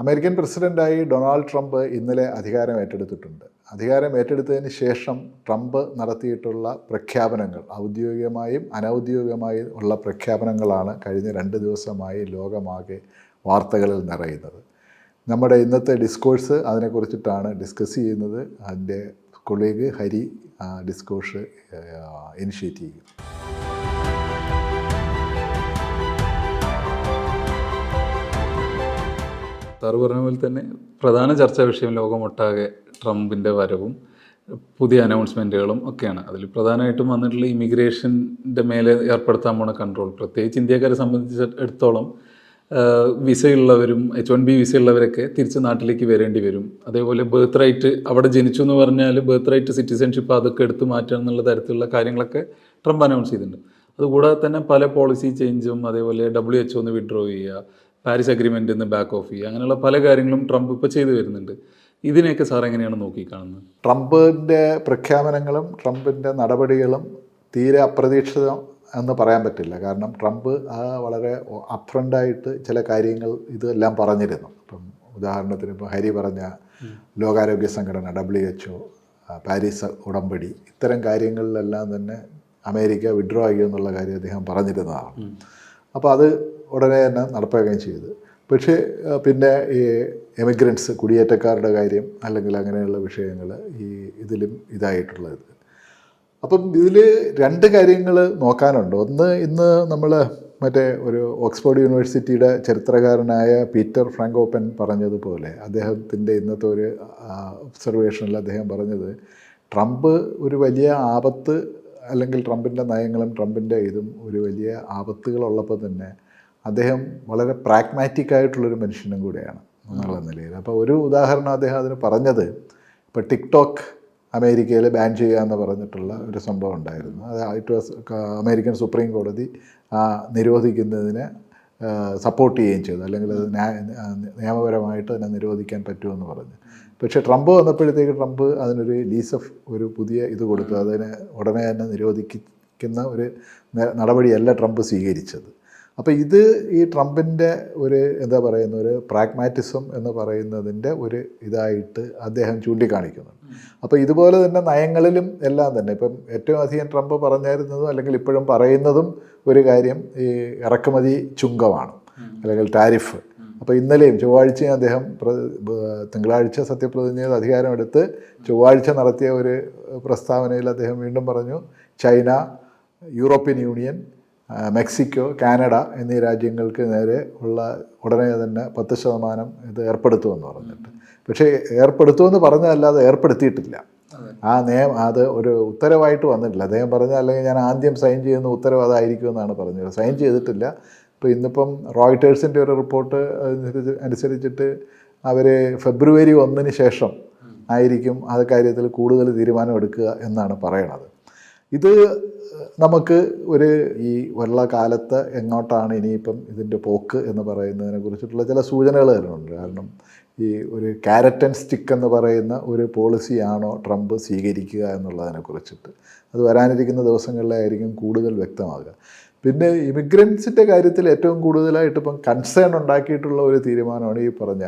American പ്രസിഡന്റായി Donald Trump ഇന്നലെ അധികാരം ഏറ്റെടുത്തിട്ടുണ്ട്. അധികാരം ഏറ്റെടുത്തതിന് ശേഷം ട്രംപ് നടത്തിയിട്ടുള്ള പ്രഖ്യാപനങ്ങൾ ഔദ്യോഗികമായും അനൗദ്യോഗികമായും ഉള്ള പ്രഖ്യാപനങ്ങളാണ് കഴിഞ്ഞ രണ്ട് ദിവസമായി ലോകമാകെ വാർത്തകളിൽ നിറയുന്നത്. നമ്മുടെ ഇന്നത്തെ ഡിസ്കോഴ്സ് അതിനെക്കുറിച്ചിട്ടാണ് ഡിസ്കസ് ചെയ്യുന്നത്. അതിന്റെ കൊളീഗ് ഹരി ഡിസ്കോഴ്സ് ഇനിഷ്യേറ്റ് ചെയ്യും സാറ് പറഞ്ഞ പോലെ തന്നെ പ്രധാന ചർച്ചാ വിഷയം ലോകമൊട്ടാകെ ട്രംപിന്റെ വരവും പുതിയ അനൗൺസ്മെന്റുകളും ഒക്കെയാണ്. അതിൽ പ്രധാനമായിട്ടും വന്നിട്ടുള്ള ഇമിഗ്രേഷന്റെ മേലെ ഏർപ്പെടുത്താൻ പോണ കൺട്രോൾ. പ്രത്യേകിച്ച് ഇന്ത്യക്കാരെ സംബന്ധിച്ചിടത്തോളം വിസയുള്ളവരും എച്ച് വൺ ബി വിസയുള്ളവരൊക്കെ തിരിച്ച് നാട്ടിലേക്ക് വരേണ്ടി വരും. അതേപോലെ ബർത്ത് റൈറ്റ് അവിടെ ജനിച്ചു എന്ന് പറഞ്ഞാൽ ബർത്ത് റൈറ്റ് സിറ്റിസൺഷിപ്പ് അതൊക്കെ എടുത്തു മാറ്റുക എന്നുള്ള തരത്തിലുള്ള കാര്യങ്ങളൊക്കെ ട്രംപ് അനൗൺസ് ചെയ്തിട്ടുണ്ട്. അതുകൂടാതെ തന്നെ പല പോളിസി ചേഞ്ചും അതേപോലെ ഡബ്ല്യു എച്ച് ഒന്ന് വിഡ്രോ ചെയ്യുക പാരീസ് അഗ്രിമെന്റ് നിന്ന് ബാക്ക് ഓഫ് ചെയ്യുക. അങ്ങനെയുള്ള പല കാര്യങ്ങളും ട്രംപ് ഇപ്പോൾ ചെയ്തു വരുന്നുണ്ട്. ഇതിനെയൊക്കെ സാർ എങ്ങനെയാണ് നോക്കിക്കാണുന്നത് ട്രംപിന്റെ പ്രഖ്യാപനങ്ങളും ട്രംപിന്റെ നടപടികളും തീരെ അപ്രതീക്ഷിതം എന്ന് പറയാൻ പറ്റില്ല. കാരണം ട്രംപ് വളരെ അപ്രണ്ടായിട്ട് ചില കാര്യങ്ങൾ ഇതെല്ലാം പറഞ്ഞിരുന്നു. ഇപ്പം ഉദാഹരണത്തിന് ഇപ്പോൾ ഹരി പറഞ്ഞ ലോകാരോഗ്യ സംഘടന ഡബ്ല്യു എച്ച് പാരീസ് ഉടമ്പടി ഇത്തരം കാര്യങ്ങളിലെല്ലാം തന്നെ അമേരിക്ക വിഡ്രോ ആയി എന്നുള്ള കാര്യം അദ്ദേഹം പറഞ്ഞിരുന്നതാണ്. അപ്പോൾ അത് ഉടനെ തന്നെ നടപ്പാക്കുകയും ചെയ്തു. പക്ഷേ പിന്നെ ഈ എമിഗ്രൻസ് കുടിയേറ്റക്കാരുടെ കാര്യം അല്ലെങ്കിൽ അങ്ങനെയുള്ള വിഷയങ്ങൾ ഈ ഇതിലും ഇതായിട്ടുള്ളത്. അപ്പം ഇതിൽ രണ്ട് കാര്യങ്ങൾ നോക്കാനുണ്ട്. ഒന്ന് ഇന്ന് നമ്മൾ മറ്റേ ഒരു ഓക്സ്ഫോർഡ് യൂണിവേഴ്സിറ്റിയുടെ ചരിത്രകാരനായ പീറ്റർ ഫ്രാങ്കോപ്പൻ പറഞ്ഞതുപോലെ അദ്ദേഹത്തിന്റെ ഇന്നത്തെ ഒരു ഒബ്സർവേഷനിൽ അദ്ദേഹം പറഞ്ഞത് ട്രംപ് ഒരു വലിയ ആപത്ത് അല്ലെങ്കിൽ ട്രംപിന്റെ നയങ്ങളും ട്രംപിന്റെ ഇതും ഒരു വലിയ ആപത്തുകളുള്ളപ്പോൾ തന്നെ അദ്ദേഹം വളരെ പ്രാഗ്മാറ്റിക് ആയിട്ടുള്ളൊരു മനുഷ്യനും കൂടെയാണ് എന്നുള്ള നിലയിൽ. അപ്പോൾ ഒരു ഉദാഹരണം അദ്ദേഹം അതിന് പറഞ്ഞത് ഇപ്പോൾ ടിക്ടോക്ക് അമേരിക്കയിൽ ബാൻ ചെയ്യുക എന്ന് പറഞ്ഞിട്ടുള്ള ഒരു സംഭവം ഉണ്ടായിരുന്നു. അത് ഇറ്റ് വാസ് അമേരിക്കൻ സുപ്രീം കോടതി ആ നിരോധിക്കുന്നതിനെ സപ്പോർട്ട് ചെയ്യുകയും ചെയ്തു. അല്ലെങ്കിൽ അത് നിയമപരമായിട്ട് അതിനെ നിരോധിക്കാൻ പറ്റുമെന്ന് പറഞ്ഞു. പക്ഷേ ട്രംപ് വന്നപ്പോഴത്തേക്ക് ട്രംപ് അതിനൊരു ലീസ് ഓഫ് ഒരു പുതിയ ഇത് കൊടുത്തു. അതിനെ ഉടനെ തന്നെ നിരോധിക്കുന്ന ഒരു നടപടിയല്ല ട്രംപ് സ്വീകരിച്ചത്. അപ്പോൾ ഇത് ഈ ട്രംപിന്റെ ഒരു എന്താ പറയുന്ന ഒരു പ്രാഗ്മാറ്റിസം എന്ന് പറയുന്നതിന്റെ ഒരു ഇതായിട്ട് അദ്ദേഹം ചൂണ്ടിക്കാണിക്കുന്നുണ്ട്. അപ്പോൾ ഇതുപോലെ തന്നെ നയങ്ങളിലും എല്ലാം തന്നെ ഇപ്പം ഏറ്റവും അധികം ട്രംപ് പറഞ്ഞിരുന്നതും അല്ലെങ്കിൽ ഇപ്പോഴും പറയുന്നതും ഒരു കാര്യം ഈ ഇറക്കുമതി ചുങ്കമാണ് അല്ലെങ്കിൽ ടാരിഫ്. അപ്പോൾ ഇന്നലെയും ചൊവ്വാഴ്ചയും അദ്ദേഹം തിങ്കളാഴ്ച സത്യപ്രതിജ്ഞ അധികാരമെടുത്ത് ചൊവ്വാഴ്ച നടത്തിയ ഒരു പ്രസ്താവനയിൽ അദ്ദേഹം വീണ്ടും പറഞ്ഞു China European Union Mexico Canada എന്നീ രാജ്യങ്ങൾക്ക് നേരെ ഉള്ള ഉടനെ തന്നെ പത്ത് ശതമാനം ഇത് ഏർപ്പെടുത്തുമെന്ന് പറഞ്ഞിട്ട്. പക്ഷേ ഏർപ്പെടുത്തുമെന്ന് പറഞ്ഞതല്ലാതെ ഏർപ്പെടുത്തിയിട്ടില്ല. ആ നിയമം അത് ഒരു ഉത്തരവായിട്ട് വന്നിട്ടില്ല. അദ്ദേഹം പറഞ്ഞ അല്ലെങ്കിൽ ഞാൻ ആദ്യം സൈൻ ചെയ്യുന്ന ഉത്തരവ് അതായിരിക്കും എന്നാണ് പറഞ്ഞത്. സൈൻ ചെയ്തിട്ടില്ല. ഇപ്പോൾ ഇന്നിപ്പം റോയിട്ടേഴ്സിന്റെ ഒരു റിപ്പോർട്ട് അനുസരിച്ച് അനുസരിച്ചിട്ട് അവർ ഫെബ്രുവരി ഒന്നിന് ശേഷം ആയിരിക്കും അത് കാര്യത്തിൽ കൂടുതൽ തീരുമാനം എടുക്കുക എന്നാണ് പറയണത്. ഇത് നമുക്ക് ഒരു ഈ വെള്ള കാലത്ത് എങ്ങോട്ടാണ് ഇനിയിപ്പം ഇതിന്റെ പോക്ക് എന്ന് പറയുന്നതിനെ കുറിച്ചിട്ടുള്ള ചില സൂചനകൾ തരുന്നുണ്ട്. കാരണം ഈ ഒരു ക്യാരറ്റ് ആൻഡ് സ്റ്റിക്ക് എന്ന് പറയുന്ന ഒരു പോളിസിയാണോ ട്രംപ് സ്വീകരിക്കുക എന്നുള്ളതിനെ കുറിച്ചിട്ട്. അത് വരാനിരിക്കുന്ന ദിവസങ്ങളിലായിരിക്കും കൂടുതൽ വ്യക്തമാകുക. പിന്നെ ഇമിഗ്രൻസിന്റെ കാര്യത്തിൽ ഏറ്റവും കൂടുതലായിട്ട് ഇപ്പം കൺസേൺ ഉണ്ടാക്കിയിട്ടുള്ള ഒരു തീരുമാനമാണ് ഈ പറഞ്ഞ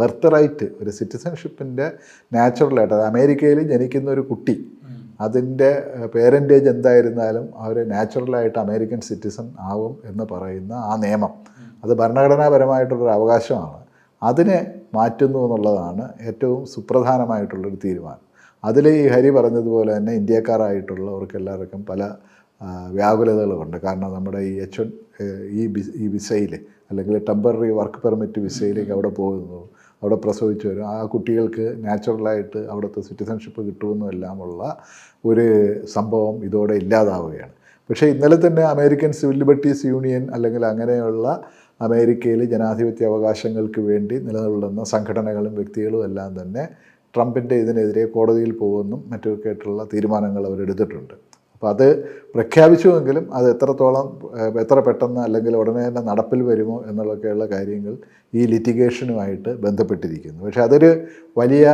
ബർത്ത് റൈറ്റ് ഒരു സിറ്റിസൺഷിപ്പിന്റെ നാച്ചുറലായിട്ട് അത് അമേരിക്കയിൽ ജനിക്കുന്ന ഒരു കുട്ടി അതിന്റെ പേരന്റേജ് എന്തായിരുന്നാലും അവർ നാച്ചുറലായിട്ട് അമേരിക്കൻ സിറ്റിസൺ ആവും എന്ന് പറയുന്ന ആ നിയമം. അത് ഭരണഘടനാപരമായിട്ടുള്ളൊരു അവകാശമാണ്. അതിനെ മാറ്റുന്നു എന്നുള്ളതാണ് ഏറ്റവും സുപ്രധാനമായിട്ടുള്ളൊരു തീരുമാനം. അതിൽ ഈ ഹരി പറഞ്ഞതുപോലെ തന്നെ ഇന്ത്യക്കാരായിട്ടുള്ളവർക്ക് എല്ലാവർക്കും പല വ്യാകുലതകളുണ്ട്. കാരണം നമ്മുടെ ഈ എച്ച് വൺ ഈ വിസയിൽ അല്ലെങ്കിൽ ടെമ്പററി വർക്ക് പെർമിറ്റ് വിസയിലേക്ക് അവിടെ പോകുന്നു അവിടെ പ്രസവിച്ചു വരും. ആ കുട്ടികൾക്ക് നാച്ചുറലായിട്ട് അവിടുത്തെ സിറ്റിസൺഷിപ്പ് കിട്ടുമെന്നും എല്ലാമുള്ള ഒരു സംഭവം ഇതോടെ ഇല്ലാതാവുകയാണ്. പക്ഷേ ഇന്നലെ തന്നെ അമേരിക്കൻ സിവിൽ ലിബർട്ടീസ് യൂണിയൻ അല്ലെങ്കിൽ അങ്ങനെയുള്ള അമേരിക്കയിൽ ജനാധിപത്യ അവകാശങ്ങൾക്ക് വേണ്ടി നിലനിൽക്കുന്ന സംഘടനകളും വ്യക്തികളും എല്ലാം തന്നെ ട്രംപിന്റെ ഇതിനെതിരെ കോടതിയിൽ പോകുമെന്നും മറ്റുമൊക്കെ ആയിട്ടുള്ള തീരുമാനങ്ങൾ അവരെടുത്തിട്ടുണ്ട്. അപ്പോൾ അത് പ്രഖ്യാപിച്ചുവെങ്കിലും അത് എത്രത്തോളം എത്ര പെട്ടെന്ന് അല്ലെങ്കിൽ ഉടനെ തന്നെ നടപ്പിൽ വരുമോ എന്നുള്ളൊക്കെയുള്ള കാര്യങ്ങൾ ഈ ലിറ്റിഗേഷനുമായിട്ട് ബന്ധപ്പെട്ടിരിക്കുന്നു. പക്ഷേ അതൊരു വലിയ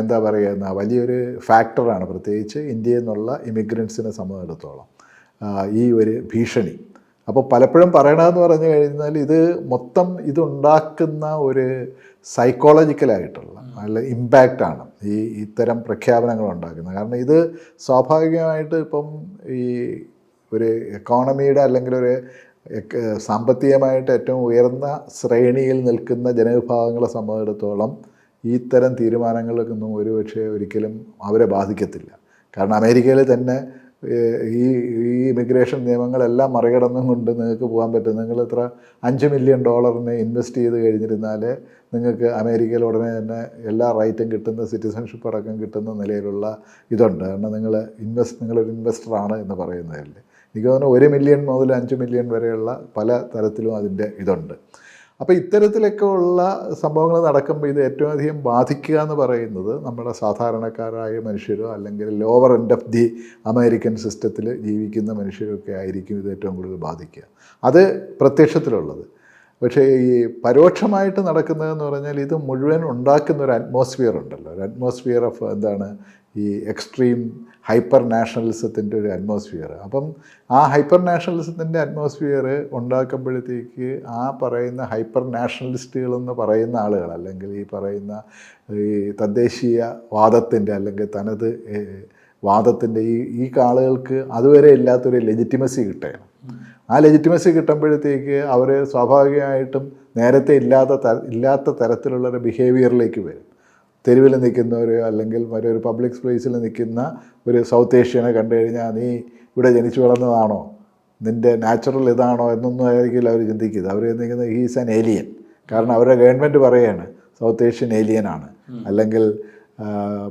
എന്താ പറയുക വലിയൊരു ഫാക്ടറാണ്. പ്രത്യേകിച്ച് ഇന്ത്യയിൽ നിന്നുള്ള ഇമിഗ്രൻസിനെ സംബന്ധിച്ചിടത്തോളം ഈ ഒരു ഭീഷണി. അപ്പോൾ പലപ്പോഴും പറയണമെന്ന് പറഞ്ഞു കഴിഞ്ഞാൽ ഇത് മൊത്തം ഇതുണ്ടാക്കുന്ന ഒരു സൈക്കോളജിക്കലായിട്ടുള്ള നല്ല ഇമ്പാക്റ്റാണ് ഈ ഇത്തരം പ്രഖ്യാപനങ്ങൾ ഉണ്ടാക്കുന്നത്. കാരണം ഇത് സ്വാഭാവികമായിട്ട് ഇപ്പം ഈ ഒരു എക്കോണമിയുടെ അല്ലെങ്കിൽ ഒരു സാമ്പത്തികമായിട്ട് ഏറ്റവും ഉയർന്ന ശ്രേണിയിൽ നിൽക്കുന്ന ജനവിഭാഗങ്ങളെ സംബന്ധിച്ചിടത്തോളം ഇത്തരം തീരുമാനങ്ങളൊന്നും ഒരുപക്ഷെ ഒരിക്കലും അവരെ ബാധിക്കത്തില്ല. കാരണം അമേരിക്കയിൽ തന്നെ ഈ ഈ ഇമിഗ്രേഷൻ നിയമങ്ങളെല്ലാം മറികടന്നും കൊണ്ട് നിങ്ങൾക്ക് പോകാൻ പറ്റും. നിങ്ങൾ എത്ര അഞ്ച് മില്യൺ ഡോളറിന് ഇൻവെസ്റ്റ് ചെയ്ത് കഴിഞ്ഞിരുന്നാൽ നിങ്ങൾക്ക് അമേരിക്കയിൽ ഉടനെ തന്നെ എല്ലാ റൈറ്റും കിട്ടുന്ന സിറ്റിസൺഷിപ്പ് അടക്കം കിട്ടുന്ന നിലയിലുള്ള ഇതുണ്ട്. കാരണം നിങ്ങൾ ഇൻവെസ്റ്റ് നിങ്ങളൊരു ഇൻവെസ്റ്ററാണ് എന്ന് പറയുന്നതല്ലേ. എനിക്ക് തോന്നുന്നു ഒരു മില്യൺ മുതൽ അഞ്ച് മില്യൺ വരെയുള്ള പല തരത്തിലും അതിന്റെ ഇതുണ്ട്. അപ്പോൾ ഇത്തരത്തിലൊക്കെ ഉള്ള സംഭവങ്ങൾ നടക്കുമ്പോൾ ഇത് ഏറ്റവും അധികം ബാധിക്കുക എന്ന് പറയുന്നത് നമ്മുടെ സാധാരണക്കാരായ മനുഷ്യരോ അല്ലെങ്കിൽ lower end of the American സിസ്റ്റത്തിൽ ജീവിക്കുന്ന മനുഷ്യരൊക്കെ ആയിരിക്കും ഇത് ഏറ്റവും കൂടുതൽ ബാധിക്കുക. അത് പ്രത്യക്ഷത്തിലുള്ളത്. പക്ഷേ ഈ പരോക്ഷമായിട്ട് നടക്കുന്നതെന്ന് പറഞ്ഞാൽ ഇത് മുഴുവൻ ഉണ്ടാക്കുന്ന ഒരു അറ്റ്മോസ്ഫിയർ ഉണ്ടല്ലോ. ഒരു അറ്റ്മോസ്ഫിയർ ഓഫ് എന്താണ്? ഈ എക്സ്ട്രീം ഹൈപ്പർ നാഷണലിസത്തിന്റെ ഒരു അറ്റ്മോസ്ഫിയർ അപ്പം ആ ഹൈപ്പർ നാഷണലിസത്തിന്റെ അറ്റ്മോസ്ഫിയർ ഉണ്ടാക്കുമ്പോഴത്തേക്ക് ആ പറയുന്ന ഹൈപ്പർ നാഷണലിസ്റ്റുകളെന്ന് പറയുന്ന ആളുകൾ അല്ലെങ്കിൽ ഈ പറയുന്ന ഈ തദ്ദേശീയ വാദത്തിന്റെ അല്ലെങ്കിൽ തനത് വാദത്തിന്റെ ഈ ഈ ആളുകൾക്ക് അതുവരെ ഇല്ലാത്തൊരു ലെജിറ്റിമസി കിട്ടുകയാണ് ആ ലെജിറ്റിമസി കിട്ടുമ്പോഴത്തേക്ക് അവർ സ്വാഭാവികമായിട്ടും നേരത്തെ ഇല്ലാത്ത ഇല്ലാത്ത തരത്തിലുള്ളൊരു ബിഹേവിയറിലേക്ക് വരും. തെരുവിൽ നിൽക്കുന്നവർ അല്ലെങ്കിൽ മറ്റൊരു പബ്ലിക് പ്ലേസിൽ നിൽക്കുന്ന ഒരു സൗത്ത് ഏഷ്യനെ കണ്ടു കഴിഞ്ഞാൽ നീ ഇവിടെ ജനിച്ചു വളർന്നതാണോ? നിന്റെ നാച്ചുറൽ ഇതാണോ എന്നൊന്നും ആയിരിക്കില്ല അവർ ചിന്തിക്കുന്നത്. അവർ ചിന്തിക്കുന്നത് ഹീസ് ആൻ ഏലിയൻ കാരണം അവരുടെ ഗവൺമെന്റ് പറയുകയാണ് സൗത്ത് ഏഷ്യൻ ഏലിയനാണ് അല്ലെങ്കിൽ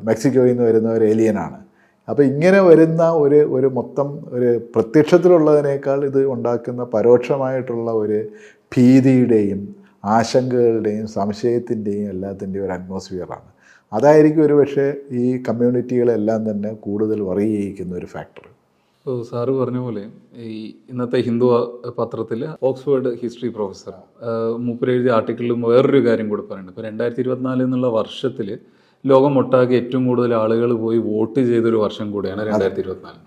മെക്സിക്കോയിൽ നിന്ന് വരുന്ന ഒരു ഏലിയനാണ് അപ്പോൾ ഇങ്ങനെ വരുന്ന ഒരു ഒരു മൊത്തം ഒരു പ്രത്യക്ഷത്തിലുള്ളതിനേക്കാൾ ഇത് ഉണ്ടാക്കുന്ന പരോക്ഷമായിട്ടുള്ള ഒരു ഭീതിയുടെയും ആശങ്കകളുടെയും സംശയത്തിന്റെയും എല്ലാത്തിന്റെയും ഒരു അറ്റ്മോസ്ഫിയറാണ് അതായിരിക്കും ഒരു പക്ഷേ ഈ കമ്മ്യൂണിറ്റികളെല്ലാം തന്നെ കൂടുതൽ വറി ചെയ്യിക്കുന്ന ഒരു ഫാക്ടർ ഇപ്പോൾ സാറ് പറഞ്ഞ പോലെ ഈ ഇന്നത്തെ ഹിന്ദു പത്രത്തിൽ ഓക്സ്ഫോർഡ് ഹിസ്റ്ററി പ്രൊഫസർ മൂപ്പര് എഴുതിയ ആർട്ടിക്കിളിലും വേറൊരു കാര്യം കൂടെ പറയുന്നുണ്ട്. ഇപ്പോൾ രണ്ടായിരത്തി ഇരുപത്തിനാല് എന്നുള്ള വർഷത്തിൽ ലോകം ഒട്ടാകെ ഏറ്റവും കൂടുതൽ ആളുകൾ പോയി വോട്ട് ചെയ്തൊരു വർഷം കൂടിയാണ് രണ്ടായിരത്തി ഇരുപത്തിനാല്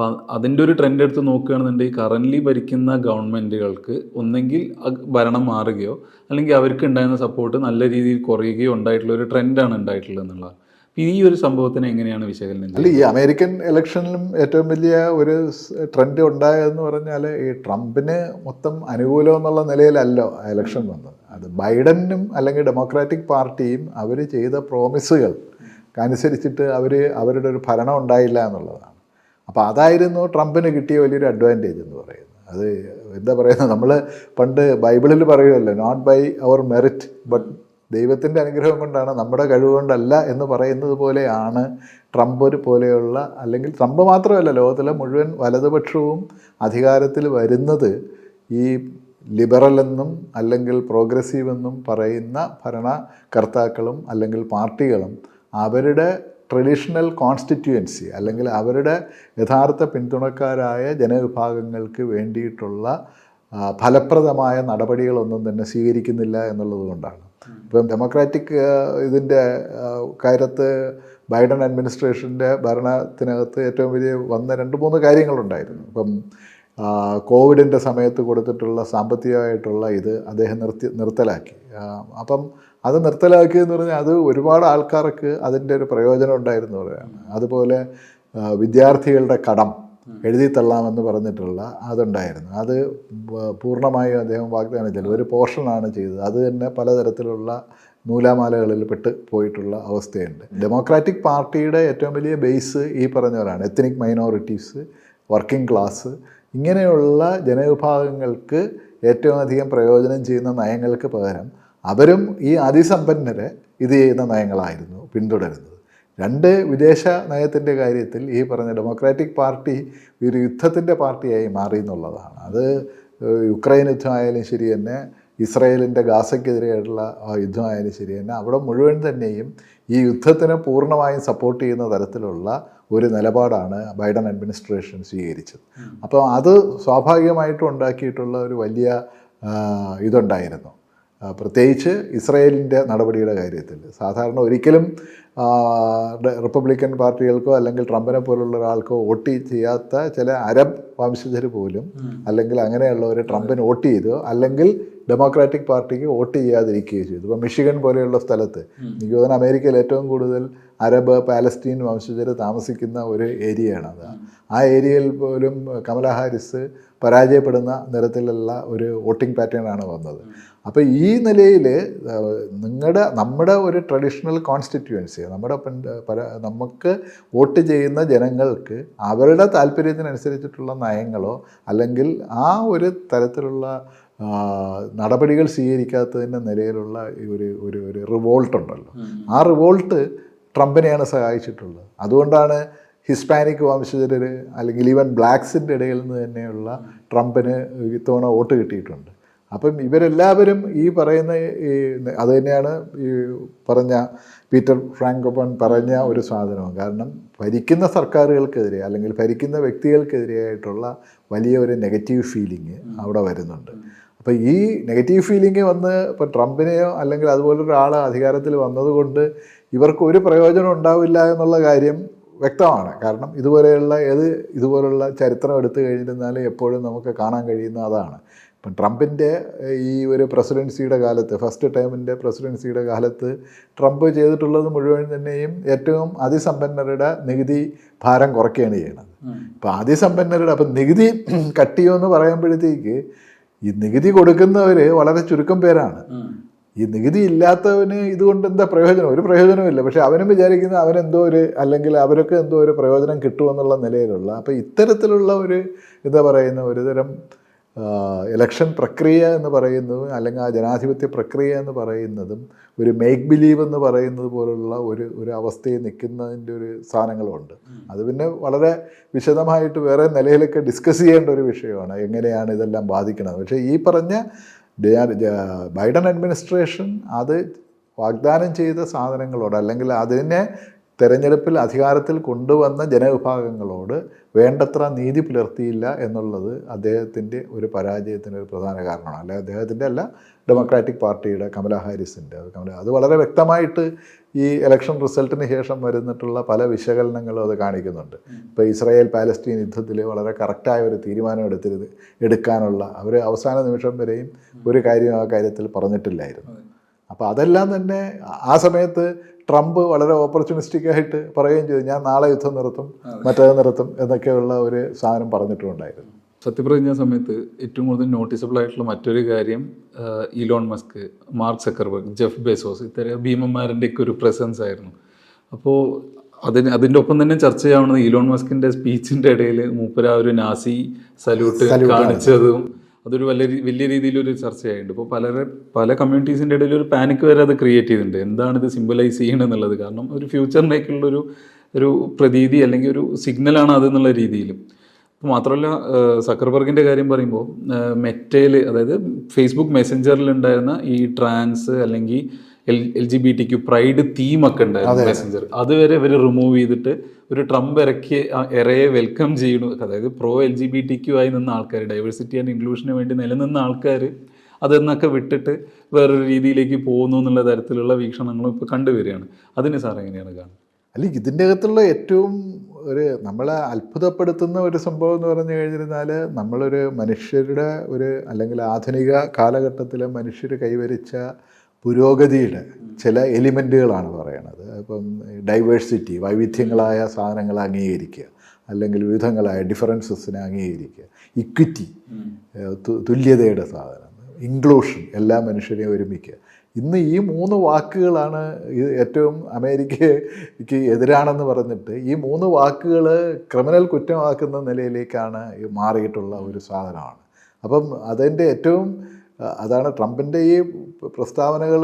അപ്പോൾ അതിന്റെ ഒരു ട്രെൻഡ് എടുത്ത് നോക്കുകയാണെന്നുണ്ടെങ്കിൽ കറന്റ്ലി ഭരിക്കുന്ന ഗവൺമെന്റുകൾക്ക് ഒന്നെങ്കിൽ ഭരണം മാറുകയോ അല്ലെങ്കിൽ അവർക്ക് ഉണ്ടായിരുന്ന സപ്പോർട്ട് നല്ല രീതിയിൽ കുറയുകയോ ഉണ്ടായിട്ടുള്ള ഒരു ട്രെൻഡാണ് ഉണ്ടായിട്ടുള്ളത് എന്നുള്ളത്. ഈ ഒരു സംഭവത്തിന് എങ്ങനെയാണ് വിശകലനം അല്ല ഈ അമേരിക്കൻ ഇലക്ഷനിലും ഏറ്റവും വലിയ ഒരു ട്രെൻഡ് ഉണ്ടായതെന്ന് പറഞ്ഞാൽ ഈ ട്രംപിന് മൊത്തം അനുകൂലം എന്നുള്ള നിലയിലല്ലോ ആ ഇലക്ഷൻ വന്നത്. അത് ബൈഡനും അല്ലെങ്കിൽ ഡെമോക്രാറ്റിക് പാർട്ടിയും അവർ ചെയ്ത പ്രോമിസുകൾ അനുസരിച്ചിട്ട് അവർ അവരുടെ ഒരു ഭരണം ഉണ്ടായില്ല എന്നുള്ളതാണ്. അപ്പോൾ അതായിരുന്നു ട്രംപിന് കിട്ടിയ വലിയൊരു അഡ്വാന്റേജ് എന്ന് പറയുന്നത്. അത് എന്താ പറയുന്നത്? നമ്മൾ പണ്ട് ബൈബിളിൽ പറയുമല്ലോ not by our merit but ദൈവത്തിന്റെ അനുഗ്രഹം കൊണ്ടാണ് നമ്മുടെ കഴിവ് കൊണ്ടല്ല എന്ന് പറയുന്നത് പോലെയാണ് ട്രംപ് ഒരു പോലെയുള്ള അല്ലെങ്കിൽ ട്രംപ് മാത്രമല്ല ലോകത്തിലെ മുഴുവൻ വലതുപക്ഷവും അധികാരത്തിൽ വരുന്നത് ഈ ലിബറൽ എന്നും അല്ലെങ്കിൽ പ്രോഗ്രസീവ് എന്നും പറയുന്ന ഭരണകർത്താക്കളും അല്ലെങ്കിൽ പാർട്ടികളും അവരുടെ ട്രഡീഷണൽ കോൺസ്റ്റിറ്റ്യുവൻസി അല്ലെങ്കിൽ അവരുടെ യഥാർത്ഥ പിന്തുണക്കാരായ ജനവിഭാഗങ്ങൾക്ക് വേണ്ടിയിട്ടുള്ള ഫലപ്രദമായ നടപടികളൊന്നും തന്നെ സ്വീകരിക്കുന്നില്ല എന്നുള്ളത് കൊണ്ടാണ്. ഇപ്പം ഡെമോക്രാറ്റിക് ഇതിന്റെ കാര്യത്ത് ബൈഡൻ അഡ്മിനിസ്ട്രേഷന്റെ ഭരണത്തിനകത്ത് ഏറ്റവും വലിയ വന്ന രണ്ട് മൂന്ന് കാര്യങ്ങളുണ്ടായിരുന്നു. ഇപ്പം കോവിഡിന്റെ സമയത്ത് കൊടുത്തിട്ടുള്ള സാമ്പത്തികമായിട്ടുള്ള ഇത് അദ്ദേഹം നിർത്തി നിർത്തലാക്കി. അപ്പം അത് നിർത്തലാക്കി എന്ന് പറഞ്ഞാൽ അത് ഒരുപാട് ആൾക്കാർക്ക് അതിന്റെ ഒരു പ്രയോജനം ഉണ്ടായിരുന്നു പറയുകയാണ്. അതുപോലെ വിദ്യാർത്ഥികളുടെ കടം എഴുതി തള്ളാമെന്ന് പറഞ്ഞിട്ടുള്ള അതുണ്ടായിരുന്നു. അത് പൂർണമായും അദ്ദേഹം വാഗ്ദാനം ചെയ്തു. ഒരു പോർഷനാണ് ചെയ്തത്. അത് തന്നെ പലതരത്തിലുള്ള നൂലാമാലകളിൽ പെട്ട് പോയിട്ടുള്ള അവസ്ഥയുണ്ട്. ഡെമോക്രാറ്റിക് പാർട്ടിയുടെ ഏറ്റവും വലിയ ബേസ് ഈ പറഞ്ഞവരാണ്. എത്നിക് മൈനോറിറ്റീസ് വർക്കിംഗ് ക്ലാസ് ഇങ്ങനെയുള്ള ജനവിഭാഗങ്ങൾക്ക് ഏറ്റവും അധികം പ്രയോജനം ചെയ്യുന്ന നയങ്ങൾക്ക് പകരം അവരും ഈ അതിസമ്പന്നരെ ഇത് ചെയ്യുന്ന നയങ്ങളായിരുന്നു പിന്തുടരുന്നത്. രണ്ട് വിദേശ നയത്തിന്റെ കാര്യത്തിൽ ഈ പറഞ്ഞ ഡെമോക്രാറ്റിക് പാർട്ടി ഒരു യുദ്ധത്തിന്റെ പാർട്ടിയായി മാറി എന്നുള്ളതാണ്. അത് യുക്രൈൻ യുദ്ധമായാലും ശരി തന്നെ ഇസ്രയേലിന്റെ ഗാസയ്ക്കെതിരെയുള്ള യുദ്ധമായാലും ശരി തന്നെ അവിടെ മുഴുവൻ തന്നെയും ഈ യുദ്ധത്തിന് പൂർണമായും സപ്പോർട്ട് ചെയ്യുന്ന തരത്തിലുള്ള ഒരു നിലപാടാണ് ബൈഡൻ അഡ്മിനിസ്ട്രേഷൻ സ്വീകരിച്ചത്. അപ്പോൾ അത് സ്വാഭാവികമായിട്ടും ഉണ്ടാക്കിയിട്ടുള്ള ഒരു വലിയ ഇതുണ്ടായിരുന്നു. പ്രത്യേകിച്ച് ഇസ്രയേലിന്റെ നടപടിയുടെ കാര്യത്തിൽ. സാധാരണ ഒരിക്കലും റിപ്പബ്ലിക്കൻ പാർട്ടികൾക്കോ അല്ലെങ്കിൽ ട്രംപിനെ പോലുള്ള ഒരാൾക്കോ വോട്ട് ചെയ്യാത്ത ചില അരബ് വംശജർ പോലും അല്ലെങ്കിൽ അങ്ങനെയുള്ളവർ ട്രംപിന് വോട്ട് ചെയ്തോ അല്ലെങ്കിൽ ഡെമോക്രാറ്റിക് പാർട്ടിക്ക് വോട്ട് ചെയ്യാതിരിക്കുകയോ ചെയ്തു. ഇപ്പോൾ മിഷിഗൺ പോലെയുള്ള സ്ഥലത്ത് എനിക്ക് തോന്നുന്നു അമേരിക്കയിൽ ഏറ്റവും കൂടുതൽ അറബ് പാലസ്തീൻ വംശജർ താമസിക്കുന്ന ഒരു ഏരിയയാണ് അത്. ആ ഏരിയയിൽ പോലും കമല ഹാരിസ് പരാജയപ്പെടുന്ന നിരത്തിലുള്ള ഒരു വോട്ടിംഗ് പാറ്റേൺ ആണ് വന്നത്. അപ്പോൾ ഈ നിലയിൽ നിങ്ങളുടെ നമ്മുടെ ഒരു ട്രഡീഷണൽ കോൺസ്റ്റിറ്റ്യുവൻസി നമ്മുടെ നമുക്ക് വോട്ട് ചെയ്യുന്ന ജനങ്ങൾക്ക് അവരുടെ താല്പര്യത്തിനനുസരിച്ചിട്ടുള്ള നയങ്ങളോ അല്ലെങ്കിൽ ആ ഒരു തരത്തിലുള്ള നടപടികൾ സ്വീകരിക്കാത്തതിന്റെ നിലയിലുള്ള ഒരു ഒരു ഒരു റിവോൾട്ട് ഉണ്ടല്ലോ ആ റിവോൾട്ട് ട്രംപിനെയാണ് സഹായിച്ചിട്ടുള്ളത്. അതുകൊണ്ടാണ് ഹിസ്പാനിക് വംശജർ അല്ലെങ്കിൽ ഈവൻ ബ്ലാക്സിന്റെ ഇടയിൽ നിന്ന് തന്നെയുള്ള ട്രംപിന് ഇത്തവണ വോട്ട് കിട്ടിയിട്ടുണ്ട്. അപ്പം ഇവരെല്ലാവരും ഈ പറയുന്ന ഈ അത് തന്നെയാണ് ഈ പറഞ്ഞ പീറ്റർ ഫ്രാങ്കോപ്പൺ പറഞ്ഞ ഒരു സാധനവും. കാരണം ഭരിക്കുന്ന സർക്കാരുകൾക്കെതിരെ അല്ലെങ്കിൽ ഭരിക്കുന്ന വ്യക്തികൾക്കെതിരെയായിട്ടുള്ള വലിയ ഒരു നെഗറ്റീവ് ഫീലിംഗ് അവിടെ വരുന്നുണ്ട്. അപ്പോൾ ഈ നെഗറ്റീവ് ഫീലിംഗ് വന്ന് ഇപ്പോൾ ട്രംപിനെയോ അല്ലെങ്കിൽ അതുപോലൊരാൾ അധികാരത്തിൽ വന്നതുകൊണ്ട് ഇവർക്ക് ഒരു പ്രയോജനം ഉണ്ടാവില്ല എന്നുള്ള കാര്യം വ്യക്തമാണ്. കാരണം ഇതുപോലെയുള്ള ഏത് ഇതുപോലുള്ള ചരിത്രം എടുത്തു കഴിഞ്ഞിരുന്നാൽ എപ്പോഴും നമുക്ക് കാണാൻ കഴിയുന്ന അതാണ്. ഇപ്പം ട്രംപിന്റെ ഈ ഒരു പ്രസിഡൻസിയുടെ കാലത്ത് ഫസ്റ്റ് ടൈമിന്റെ പ്രസിഡൻസിയുടെ കാലത്ത് ട്രംപ് ചെയ്തിട്ടുള്ളത് മുഴുവൻ തന്നെയും ഏറ്റവും അതിസമ്പന്നരുടെ നികുതി ഭാരം കുറയ്ക്കുകയാണ് ചെയ്യുന്നത്. ഇപ്പം അതിസമ്പന്നരുടെ അപ്പം നികുതി കട്ടിയോ എന്ന് പറയുമ്പോഴത്തേക്ക് ഈ നികുതി കൊടുക്കുന്നവർ വളരെ ചുരുക്കം പേരാണ്. ഈ നികുതി ഇല്ലാത്തവന് ഇതുകൊണ്ട് എന്താ പ്രയോജനം? ഒരു പ്രയോജനമില്ല പക്ഷെ അവനും വിചാരിക്കുന്ന അവനെന്തോ ഒരു അല്ലെങ്കിൽ അവരൊക്കെ എന്തോ ഒരു പ്രയോജനം കിട്ടുമെന്നുള്ള നിലയിലുള്ള അപ്പോൾ ഇത്തരത്തിലുള്ള ഒരു എന്താ പറയുന്ന ഒരുതരം ഇലക്ഷൻ പ്രക്രിയ എന്ന് പറയുന്നതും അല്ലെങ്കിൽ ആ ജനാധിപത്യ പ്രക്രിയ എന്ന് പറയുന്നതും ഒരു മേക്ക് ബിലീവ് എന്ന് പറയുന്നത് പോലുള്ള ഒരു ഒരു അവസ്ഥയിൽ നിൽക്കുന്നതിന്റെ ഒരു സാധനങ്ങളുണ്ട്. അത് പിന്നെ വളരെ വിശദമായിട്ട് വേറെ നിലയിലൊക്കെ ഡിസ്കസ് ചെയ്യേണ്ട ഒരു വിഷയമാണ്. എങ്ങനെയാണ് ഇതെല്ലാം ബാധിക്കുന്നത്? പക്ഷേ ഈ പറഞ്ഞ ബൈഡൻ അഡ്മിനിസ്ട്രേഷൻ അത് വാഗ്ദാനം ചെയ്ത സാധനങ്ങളോട് അല്ലെങ്കിൽ അതിനെ തെരഞ്ഞെടുപ്പിൽ അധികാരത്തിൽ കൊണ്ടുവന്ന ജനവിഭാഗങ്ങളോട് വേണ്ടത്ര നീതി പുലർത്തിയില്ല എന്നുള്ളത് അദ്ദേഹത്തിന്റെ ഒരു പരാജയത്തിന്റെ ഒരു പ്രധാന കാരണമാണ്. അല്ലെ അദ്ദേഹത്തിന്റെ അല്ല ഡെമോക്രാറ്റിക് പാർട്ടിയുടെ കമല ഹാരിസിന്റെ. കമല അത് വളരെ വ്യക്തമായിട്ട് ഈ ഇലക്ഷൻ റിസൾട്ടിന് ശേഷം വരുന്നിട്ടുള്ള പല വിശകലനങ്ങളും അത് കാണിക്കുന്നുണ്ട്. ഇപ്പോൾ ഇസ്രായേൽ പാലസ്തീൻ യുദ്ധത്തിൽ വളരെ കറക്റ്റായ ഒരു തീരുമാനം എടുത്തിരുത് എടുക്കാനുള്ള അവർ അവസാന നിമിഷം വരെയും ഒരു കാര്യം ആ കാര്യത്തിൽ പറഞ്ഞിട്ടില്ലായിരുന്നു. അപ്പോൾ അതെല്ലാം തന്നെ ആ സമയത്ത് ട്രംപ് വളരെ ഓപ്പർച്യൂണിസ്റ്റിക് ആയിട്ട് പറയുകയും ചെയ്തു ഞാൻ നാളെ യുദ്ധം നിർത്തും മറ്റേത് നിർത്തും എന്നൊക്കെയുള്ള ഒരു സാധനം പറഞ്ഞിട്ടുണ്ടായിരുന്നു. സത്യപ്രതിജ്ഞ സമയത്ത് ഏറ്റവും കൂടുതൽ നോട്ടീസബിൾ ആയിട്ടുള്ള മറ്റൊരു കാര്യം Elon Musk Mark Zuckerberg Jeff Bezos ഇത്തരം ഭീമന്മാരുടെ ഒക്കെ ഒരു പ്രസൻസ് ആയിരുന്നു. അപ്പോൾ അതിന് അതിന്റെ ഒപ്പം തന്നെ ചർച്ച ചെയ്യാവുന്നത് ഇലോൺ മസ്കിന്റെ സ്പീച്ചിന്റെ ഇടയിൽ മൂപ്പര ഒരു നാസി സല്യൂട്ട് കാണിച്ചതും അതൊരു വലിയ വലിയ രീതിയിലൊരു ചർച്ചയായിട്ടുണ്ട്. ഇപ്പോൾ പല പല കമ്മ്യൂണിറ്റീസിന്റെ ഇടയിൽ ഒരു പാനിക് വരെ അത് ക്രിയേറ്റ് ചെയ്തിട്ടുണ്ട്. എന്താണ് ഇത് സിമ്പിളൈസ് ചെയ്യണം എന്നുള്ളത്? കാരണം ഒരു ഫ്യൂച്ചറിലേക്കുള്ളൊരു ഒരു പ്രതീതി അല്ലെങ്കിൽ ഒരു സിഗ്നലാണ് അത് എന്നുള്ള രീതിയിലും. മാത്രമല്ല സക്കർബർഗിന്റെ കാര്യം പറയുമ്പോൾ മെറ്റയിൽ അതായത് ഫേസ്ബുക്ക് മെസ്സഞ്ചറിൽ ഉണ്ടായിരുന്ന ഈ ട്രാൻസ് അല്ലെങ്കിൽ L L G B T Q pride തീമൊക്കെ ഉണ്ടായിരുന്നു മെസ്സഞ്ചർ അതുവരെ ഇവർ റിമൂവ് ചെയ്തിട്ട് ഒരു ട്രംപ് ഇറക്കിയ ഇറയെ എറയെ വെൽക്കം ചെയ്യണു അതായത് pro L G B T Q ആയി നിന്ന ആൾക്കാർ ഡൈവേഴ്സിറ്റി ആൻഡ് ഇൻക്ലൂഷന് വേണ്ടി നിലനിന്ന ആൾക്കാർ അതെന്നൊക്കെ വിട്ടിട്ട് വേറൊരു രീതിയിലേക്ക് പോകുന്നു എന്നുള്ള തരത്തിലുള്ള വീക്ഷണങ്ങളും ഇപ്പോൾ കണ്ടുവരികയാണ്. അതിന് സാർ എങ്ങനെയാണ് കാണുന്നത്? അല്ല ഇതിന്റെ അകത്തുള്ള ഏറ്റവും ഒരു നമ്മളെ അത്ഭുതപ്പെടുത്തുന്ന ഒരു സംഭവം എന്ന് പറഞ്ഞു കഴിഞ്ഞിരുന്നാൽ നമ്മളൊരു മനുഷ്യരുടെ ഒരു അല്ലെങ്കിൽ ആധുനിക കാലഘട്ടത്തിലെ മനുഷ്യർ കൈവരിച്ച പുരോഗതിയുടെ ചില എലിമെന്റുകളാണ് പറയണത്. ഇപ്പം ഡൈവേഴ്സിറ്റി വൈവിധ്യങ്ങളായ സാധനങ്ങളെ അംഗീകരിക്കുക അല്ലെങ്കിൽ വിവിധങ്ങളായ ഡിഫറൻസസിനെ അംഗീകരിക്കുക ഇക്വിറ്റി തുല്യതയുടെ സാധനം ഇൻക്ലൂഷൻ എല്ലാ മനുഷ്യരെയും ഒരുമിക്കുക. ഇന്ന് ഈ മൂന്ന് വാക്കുകളാണ് ഏറ്റവും അമേരിക്കയ്ക്ക് എതിരാണെന്ന് പറഞ്ഞിട്ട് ഈ മൂന്ന് വാക്കുകൾ ക്രിമിനൽ കുറ്റമാക്കുന്ന നിലയിലേക്കാണ് മാറിയിട്ടുള്ള ഒരു സാധനമാണ്. അപ്പം അതിന്റെ ഏറ്റവും അതാണ് ട്രംപിന്റെ ഈ പ്രസ്താവനകൾ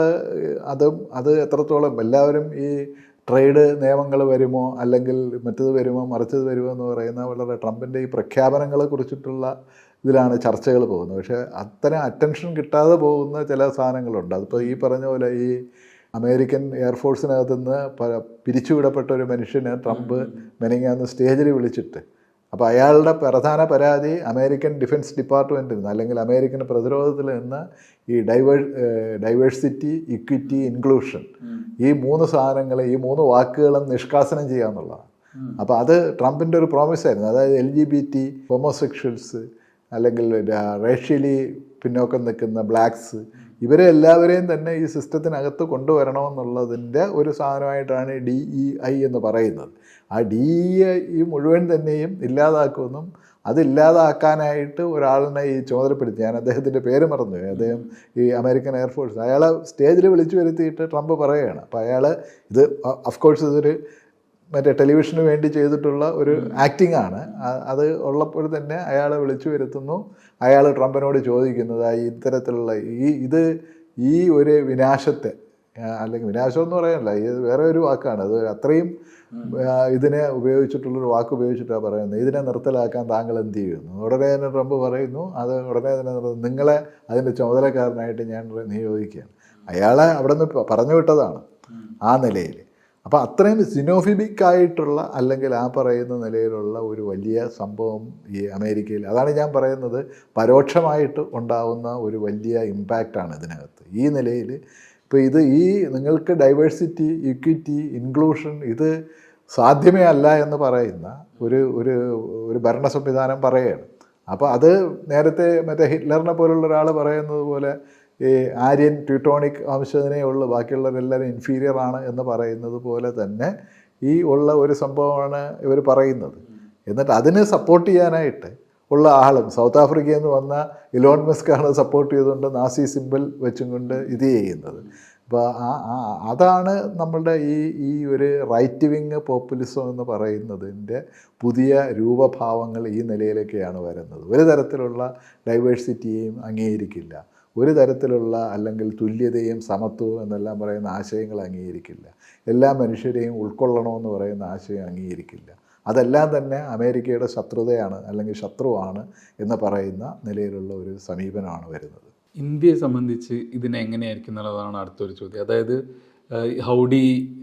അതും അത് എത്രത്തോളം എല്ലാവരും ഈ ട്രേഡ് നിയമങ്ങൾ വരുമോ അല്ലെങ്കിൽ മറ്റത് വരുമോ മറിച്ചത് വരുമോ എന്ന് പറയുന്ന വളരെ ട്രംപിന്റെ ഈ പ്രഖ്യാപനങ്ങളെ കുറിച്ചിട്ടുള്ള ഇതിലാണ് ചർച്ചകൾ പോകുന്നത്. പക്ഷേ അത്തരം അറ്റൻഷൻ കിട്ടാതെ പോകുന്ന ചില സാധനങ്ങളുണ്ട്. അതിപ്പോൾ ഈ പറഞ്ഞ പോലെ ഈ അമേരിക്കൻ എയർഫോഴ്സിനകത്തുനിന്ന് പ പിരിച്ചുവിടപ്പെട്ട ഒരു മനുഷ്യനെ ട്രംപ് മെനങ്ങാന്ന് സ്റ്റേജിൽ വിളിച്ചിട്ട് അപ്പോൾ അയാളുടെ പ്രധാന പരാതി അമേരിക്കൻ ഡിഫൻസ് ഡിപ്പാർട്ട്മെന്റിൽ നിന്ന് അല്ലെങ്കിൽ അമേരിക്കൻ പ്രതിരോധത്തിൽ നിന്ന് ഈ ഡൈവേ ഡൈവേഴ്സിറ്റി ഇക്വിറ്റി ഇൻക്ലൂഷൻ ഈ മൂന്ന് സാധനങ്ങൾ ഈ മൂന്ന് വാക്കുകളും നിഷ്കാസനം ചെയ്യുക എന്നുള്ളതാണ് അപ്പോൾ അത് ട്രംപിന്റെ ഒരു പ്രോമിസ് ആയിരുന്നു. അതായത് L G B T homosexuals അല്ലെങ്കിൽ റേഷ്യലി പിന്നോക്കം നിൽക്കുന്ന ബ്ലാക്സ് ഇവരെ എല്ലാവരെയും തന്നെ ഈ സിസ്റ്റത്തിനകത്ത് കൊണ്ടുവരണമെന്നുള്ളതിന്റെ ഒരു സാധനമായിട്ടാണ് ഡി ഇ ഐ എന്ന് പറയുന്നത്. ആ ഡി ഈ മുഴുവൻ തന്നെയും ഇല്ലാതാക്കുമെന്നും അതില്ലാതാക്കാനായിട്ട് ഒരാളിനെ ഈ ചുമതലപ്പെടുത്തി. ഞാൻ അദ്ദേഹത്തിന്റെ പേര് മറന്നു. അദ്ദേഹം ഈ അമേരിക്കൻ എയർഫോഴ്സ് അയാളെ സ്റ്റേജിൽ വിളിച്ചു വരുത്തിയിട്ട് ട്രംപ് പറയുകയാണ്. അപ്പോൾ അയാൾ ഇത് അഫ്കോഴ്സ് ഇതൊരു മറ്റേ ടെലിവിഷന് വേണ്ടി ചെയ്തിട്ടുള്ള ഒരു ആക്ടിംഗ് ആണ്. അത് ഉള്ളപ്പോൾ തന്നെ അയാളെ വിളിച്ചു വരുത്തുന്നു. അയാൾ ട്രംപിനോട് ചോദിക്കുന്നത് ആ ഇത്തരത്തിലുള്ള ഈ ഇത് ഈ ഒരു വിനാശത്തെ അല്ലെങ്കിൽ വിനാശം എന്ന് പറയാനല്ല ഇത് വേറെ ഒരു വാക്കാണ്. അത് അത്രയും ഇതിനെ ഉപയോഗിച്ചിട്ടുള്ളൊരു വാക്ക് ഉപയോഗിച്ചിട്ടാണ് പറയുന്നത്. ഇതിനെ നിർത്തലാക്കാൻ താങ്കൾ എന്ത് ചെയ്യുന്നു? ഉടനെ തന്നെ ട്രംപ് പറയുന്നു അത് ഉടനെ തന്നെ നിങ്ങളെ അതിന്റെ ചുമതലക്കാരനായിട്ട് ഞാൻ നിയോഗിക്കുകയാണ്. അയാളെ അവിടെ നിന്ന് പറഞ്ഞു വിട്ടതാണ് ആ നിലയിൽ അപ്പോൾ അത്രയും സിനോഫിബിക് ആയിട്ടുള്ള അല്ലെങ്കിൽ ആ പറയുന്ന നിലയിലുള്ള ഒരു വലിയ സംഭവം ഈ അമേരിക്കയിൽ അതാണ് ഞാൻ പറയുന്നത് പരോക്ഷമായിട്ട് ഉണ്ടാവുന്ന ഒരു വലിയ ഇമ്പാക്റ്റാണ് ഇതിനകത്ത്. ഈ നിലയിൽ ഇപ്പോൾ ഇത് ഈ നിങ്ങൾക്ക് ഡൈവേഴ്സിറ്റി ഇക്വിറ്റി ഇൻക്ലൂഷൻ ഇത് സാധ്യമേ അല്ല എന്ന് പറയുന്ന ഒരു ഒരു ഒരു ഭരണ സംവിധാനം പറയുകയാണ്. അപ്പോൾ അത് നേരത്തെ മറ്റേ ഹിറ്റ്ലറിനെ പോലുള്ള ഒരാൾ പറയുന്നത് പോലെ ഈ ആര്യൻ ട്യൂട്ടോണിക് വംശജനേ ഉള്ളൂ ബാക്കിയുള്ളവരെല്ലാവരും ഇൻഫീരിയർ ആണ് എന്ന് പറയുന്നത് പോലെ തന്നെ ഈ ഉള്ള ഒരു സംഭവമാണ് ഇവർ പറയുന്നത്. എന്നിട്ട് അതിനെ സപ്പോർട്ട് ചെയ്യാനായിട്ട് ഉള്ള ആളും. സൗത്ത് ആഫ്രിക്കയിൽ നിന്ന് വന്ന ഇലോൺ മസ്കാണ് സപ്പോർട്ട് ചെയ്തുകൊണ്ട് നാസി സിമ്പിൾ വെച്ചും കൊണ്ട് ഇത് ചെയ്യുന്നത്. അപ്പോൾ ആ അതാണ് നമ്മളുടെ ഈ ഈ ഒരു റൈറ്റ് വിങ് പോപ്പുലിസം എന്ന് പറയുന്നതിന്റെ പുതിയ രൂപഭാവങ്ങൾ ഈ നിലയിലേക്കാണ് വരുന്നത്. ഒരു തരത്തിലുള്ള ഡൈവേഴ്സിറ്റിയെയും അംഗീകരിക്കില്ല. ഒരു തരത്തിലുള്ള അല്ലെങ്കിൽ തുല്യതയും സമത്വവും എന്നെല്ലാം പറയുന്ന ആശയങ്ങൾ അംഗീകരിക്കില്ല. എല്ലാ മനുഷ്യരെയും ഉൾക്കൊള്ളണമെന്ന് പറയുന്ന ആശയം അംഗീകരിക്കില്ല. അതെല്ലാം തന്നെ അമേരിക്കയുടെ ശത്രുതയാണ് അല്ലെങ്കിൽ ശത്രുവാണ് എന്ന് പറയുന്ന നിലയിലുള്ള ഒരു സമീപനമാണ് വരുന്നത്. ഇന്ത്യയെ സംബന്ധിച്ച് ഇതിനെ എങ്ങനെയായിരിക്കും എന്നുള്ളതാണ് അടുത്തൊരു ചോദ്യം. അതായത് ഹൗഡി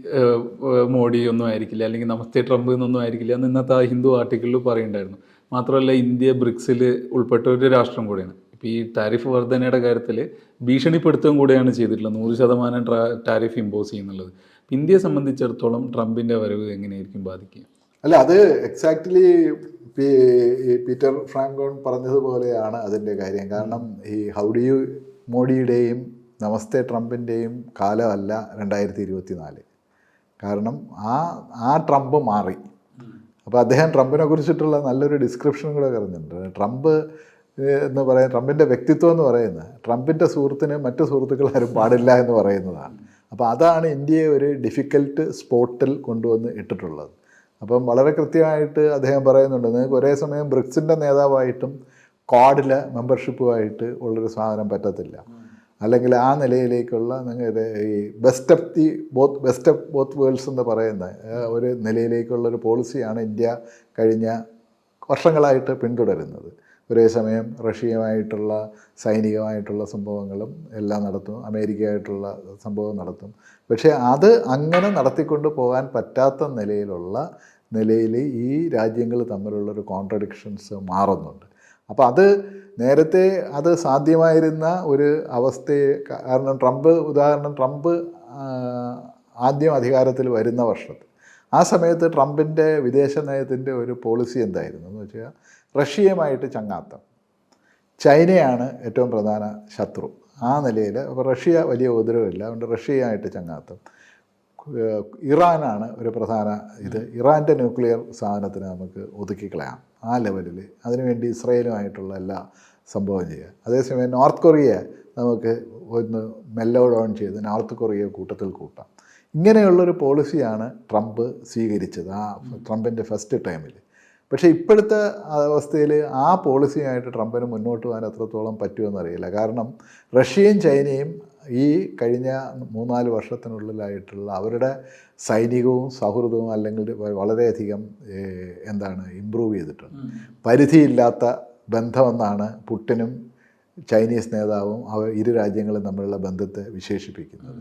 മോഡി ഒന്നും ആയിരിക്കില്ല അല്ലെങ്കിൽ നമസ്തേ ട്രംപ് എന്നൊന്നും ആയിരിക്കില്ല എന്ന് ഇന്നത്തെ ആ ഹിന്ദു ആർട്ടിക്കിളിൽ പറയുണ്ടായിരുന്നു മാത്രമല്ല ഇന്ത്യ ബ്രിക്സിൽ ഉൾപ്പെട്ട ഒരു രാഷ്ട്രം കൂടിയാണ്. ഇപ്പോൾ ഈ ടാരിഫ് വർധനയുടെ കാര്യത്തിൽ ഭീഷണിപ്പെടുത്തുകയും കൂടിയാണ് ചെയ്തിട്ടുള്ളത്. നൂറ് ശതമാനം ട്രാ- ടാരിഫ് ഇമ്പോസ് ചെയ്യുന്നുള്ളത്. ഇന്ത്യയെ സംബന്ധിച്ചിടത്തോളം ട്രംപിന്റെ വരവ് എങ്ങനെയായിരിക്കും ബാധിക്കുക? അല്ല അത് എക്സാക്ട്ലി പീറ്റർ ഫ്രാങ്കോൺ പറഞ്ഞതുപോലെയാണ് അതിന്റെ കാര്യം. കാരണം ഈ ഹൗഡി മോഡിയുടെയും നമസ്തേ ട്രംപിന്റെയും കാലമല്ല രണ്ടായിരത്തി ഇരുപത്തി നാല് കാരണം ആ ആ ട്രംപ് മാറി. അപ്പോൾ അദ്ദേഹം ട്രംപിനെ കുറിച്ചിട്ടുള്ള നല്ലൊരു ഡിസ്ക്രിപ്ഷൻ കൂടെ പറഞ്ഞിട്ടുണ്ട് ട്രംപ് എന്ന് പറയാൻ ട്രംപിന്റെ വ്യക്തിത്വം എന്ന് പറയുന്നത് ട്രംപിന്റെ സുഹൃത്തിന് മറ്റു സുഹൃത്തുക്കൾ ആരും പാടില്ല എന്ന് പറയുന്നതാണ്. അപ്പോൾ അതാണ് ഇന്ത്യയെ ഒരു ഡിഫിക്കൽട്ട് സ്പോട്ടിൽ കൊണ്ടുവന്ന് ഇട്ടിട്ടുള്ളത്. അപ്പം വളരെ കൃത്യമായിട്ട് അദ്ദേഹം പറയുന്നുണ്ട് നിങ്ങൾക്ക് ഒരേ സമയം ബ്രിക്സിന്റെ നേതാവായിട്ടും ക്വാഡിലെ മെമ്പർഷിപ്പുമായിട്ട് ഉള്ളൊരു സാധനം പറ്റത്തില്ല. അല്ലെങ്കിൽ ആ നിലയിലേക്കുള്ള നിങ്ങളുടെ ഈ best of the both best of both worlds എന്ന് പറയുന്ന ഒരു നിലയിലേക്കുള്ള ഒരു പോളിസിയാണ് ഇന്ത്യ കഴിഞ്ഞ വർഷങ്ങളായിട്ട് പിന്തുടരുന്നത്. ഒരേ സമയം റഷ്യയുമായിട്ടുള്ള സൈനികമായിട്ടുള്ള സംഭവങ്ങളും എല്ലാം നടത്തും അമേരിക്കയായിട്ടുള്ള സംഭവം നടത്തും. പക്ഷേ അത് അങ്ങനെ നടത്തിക്കൊണ്ട് പോകാൻ പറ്റാത്ത നിലയിലുള്ള നിലയിൽ ഈ രാജ്യങ്ങൾ തമ്മിലുള്ളൊരു കോൺട്രഡിക്ഷൻസ് മാറുന്നുണ്ട്. അപ്പോൾ അത് നേരത്തെ അത് സാധ്യമായിരുന്ന ഒരു അവസ്ഥയെ കാരണം ട്രംപ് ഉദാഹരണം ട്രംപ് ആദ്യം അധികാരത്തിൽ വരുന്ന വർഷത്ത്. ആ സമയത്ത് ട്രംപിന്റെ വിദേശ നയത്തിന്റെ ഒരു പോളിസി എന്തായിരുന്നു? എന്ന് വെച്ചാൽ റഷ്യയുമായിട്ട് ചങ്ങാത്തം. ചൈനയാണ് ഏറ്റവും പ്രധാന ശത്രു. ആ നിലയിൽ അപ്പോൾ റഷ്യ വലിയ ഉപദ്രവമില്ല. അതുകൊണ്ട് റഷ്യയുമായിട്ട് ചങ്ങാത്തം. ഇറാനാണ് ഒരു പ്രധാന ഇത്. ഇറാന്റെ ന്യൂക്ലിയർ സാധനത്തിന് നമുക്ക് ഒതുക്കിക്കളയാം ആ ലെവലിൽ. അതിനുവേണ്ടി ഇസ്രയേലുമായിട്ടുള്ള എല്ലാ സംഭവം ചെയ്യുക. അതേസമയം നോർത്ത് കൊറിയ നമുക്ക് ഒന്ന് മെല്ലോ ഡൗൺ ചെയ്ത് നോർത്ത് കൊറിയ കൂട്ടത്തിൽ കൂട്ടാം. ഇങ്ങനെയുള്ളൊരു പോളിസിയാണ് ട്രംപ് സ്വീകരിച്ചത് ആ ട്രംപിന്റെ ഫസ്റ്റ് ടൈമിൽ. പക്ഷേ ഇപ്പോഴത്തെ അവസ്ഥയിൽ ആ പോളിസിയായിട്ട് ട്രംപിന് മുന്നോട്ട് പോകാൻ എത്രത്തോളം പറ്റുമെന്നറിയില്ല. കാരണം റഷ്യയും ചൈനയും ഈ കഴിഞ്ഞ മൂന്നാൽ വർഷത്തിനുള്ളിലായിട്ടുള്ള അവരുടെ സൈനികവും സൗഹൃദവും അല്ലെങ്കിൽ വളരെയധികം എന്താണ് ഇമ്പ്രൂവ് ചെയ്തിട്ടുണ്ട്. പരിധിയില്ലാത്ത ബന്ധമെന്നാണ് പുട്ടിനും ചൈനീസ് നേതാവും അവ ഇരു രാജ്യങ്ങളും തമ്മിലുള്ള ബന്ധത്തെ വിശേഷിപ്പിക്കുന്നത്.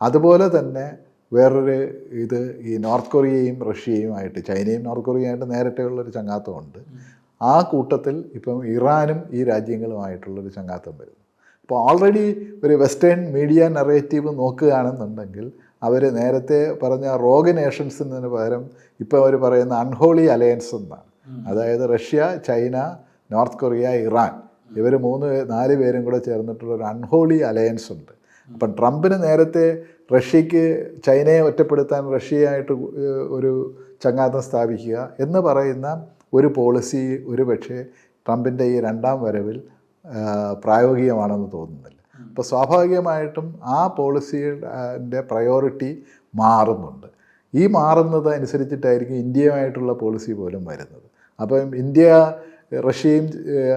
അതുപോലെ തന്നെ വേറൊരു ഇത് ഈ നോർത്ത് കൊറിയയും റഷ്യയും ആയിട്ട് ചൈനയും നോർത്ത് കൊറിയയും കൊറിയയുമായിട്ട് നേരത്തെയുള്ളൊരു ചങ്ങാത്തമുണ്ട്. ആ കൂട്ടത്തിൽ ഇപ്പം ഇറാനും ഈ രാജ്യങ്ങളുമായിട്ടുള്ളൊരു ചങ്ങാത്തം വരുന്നു. അപ്പോൾ ഓൾറെഡി ഒരു വെസ്റ്റേൺ മീഡിയ നറേറ്റീവ് നോക്കുകയാണെന്നുണ്ടെങ്കിൽ അവർ നേരത്തെ പറഞ്ഞ റോഗ് നേഷൻസിന് പകരം ഇപ്പോൾ അവർ പറയുന്ന അൺഹോളി അലയൻസ് എന്നാണ്. അതായത് Russia China North Korea Iran. ഇവർ മൂന്ന് നാല് പേരും കൂടെ ചേർന്നിട്ടുള്ള ഒരു അൺഹോളി അലയൻസ് ഉണ്ട്. അപ്പം ട്രംപിന് നേരത്തെ റഷ്യക്ക് ചൈനയെ ഒറ്റപ്പെടുത്താൻ റഷ്യയായിട്ട് ഒരു ചങ്ങാത്തം സ്ഥാപിക്കുക എന്ന് പറയുന്ന ഒരു പോളിസി ഒരു പക്ഷേ ട്രംപിന്റെ ഈ രണ്ടാം വരവിൽ പ്രായോഗികമാണെന്ന് തോന്നുന്നില്ല. അപ്പോൾ സ്വാഭാവികമായിട്ടും ആ പോളിസിയുടെ പ്രയോറിറ്റി മാറുന്നുണ്ട്. ഈ മാറുന്നത് അനുസരിച്ചിട്ടായിരിക്കും ഇന്ത്യയുമായിട്ടുള്ള പോളിസി പോലും വരുന്നത്. അപ്പം ഇന്ത്യ റഷ്യയും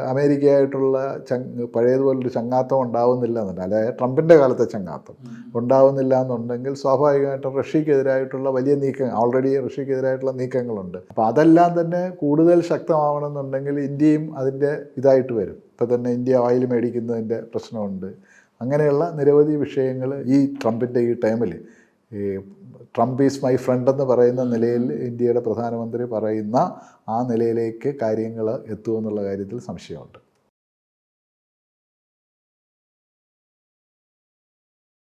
അമേരിക്കയായിട്ടുള്ള ചങ് പഴയതുപോലൊരു ചങ്ങാത്തം ഉണ്ടാവുന്നില്ല എന്നുണ്ട്. അതായത് ട്രംപിന്റെ കാലത്തെ ചങ്ങാത്തം ഉണ്ടാവുന്നില്ല എന്നുണ്ടെങ്കിൽ സ്വാഭാവികമായിട്ടും റഷ്യക്കെതിരായിട്ടുള്ള വലിയ നീക്കങ്ങൾ ഓൾറെഡി റഷ്യക്കെതിരായിട്ടുള്ള നീക്കങ്ങളുണ്ട്. അപ്പോൾ അതെല്ലാം തന്നെ കൂടുതൽ ശക്തമാവണമെന്നുണ്ടെങ്കിൽ ഇന്ത്യയും അതിന്റെ ഇതായിട്ട് വരും. ഇപ്പം തന്നെ ഇന്ത്യ ഓയിൽ മേടിക്കുന്നതിന്റെ പ്രശ്നമുണ്ട്. അങ്ങനെയുള്ള നിരവധി വിഷയങ്ങൾ ഈ ട്രംപിന്റെ ഈ ടൈമിൽ ഈ ട്രംപ് ഈസ് മൈ ഫ്രണ്ട് എന്ന് പറയുന്ന നിലയിൽ ഇന്ത്യയുടെ പ്രധാനമന്ത്രി പറയുന്ന ആ നിലയിലേക്ക് കാര്യങ്ങൾ എത്തുമെന്നുള്ള കാര്യത്തിൽ സംശയമുണ്ട്.